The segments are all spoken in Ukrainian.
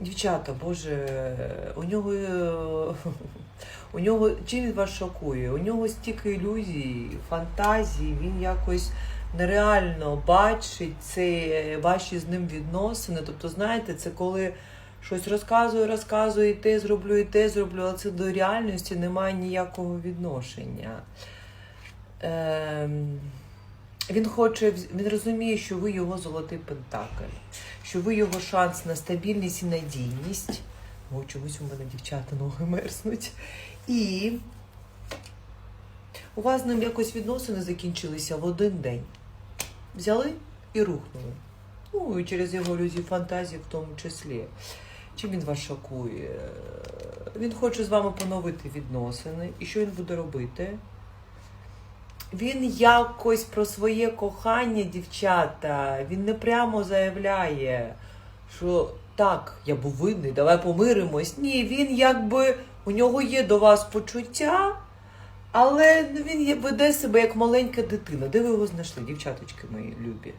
Дівчата, Боже, у нього, у нього чим вас шокує? У нього стільки ілюзій, фантазій, він якось нереально бачить це, ваші з ним відносини. Тобто, знаєте, це коли щось розказує, розказує, і те зроблю, і те зроблю, але це до реальності немає ніякого відношення. Ем, він хоче, він розуміє, що ви його золотий пентакль, що ви його шанс на стабільність і надійність. О, чомусь у мене дівчата ноги мерзнуть. І у вас з ним якось відносини закінчилися в один день. Взяли і рухнули. Ну, і через його ілюзії фантазії в тому числі. Чим він вас шокує? Він хоче з вами поновити відносини. І що він буде робити? Він якось про своє кохання, дівчата, він не прямо заявляє, що так, я був винний, давай помиримось. Ні, він якби у нього є до вас почуття, але він веде себе як маленька дитина. Де ви його знайшли, дівчаточки мої любі?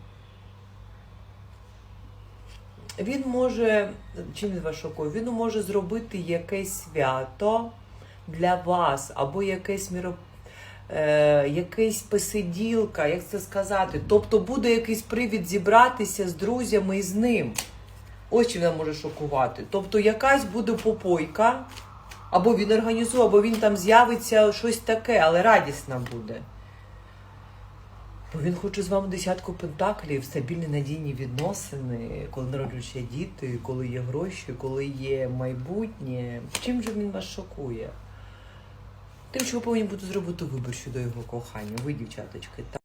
Він може, чим він вас шокує? Він може зробити якесь свято для вас або якесь міро, е, якась посиділка, як це сказати. Тобто буде якийсь привід зібратися з друзями і з ним. Ось чим він може шокувати. Тобто якась буде попойка, або він організує, або він там з'явиться щось таке, але радісна буде. Бо він хоче з вами десятку пентаклів, стабільні надійні відносини, коли народжуються діти, коли є гроші, коли є майбутнє. Чим же він вас шокує? Тим, що ви повинні бути зробити вибір щодо його кохання. Ви, дівчаточки, так.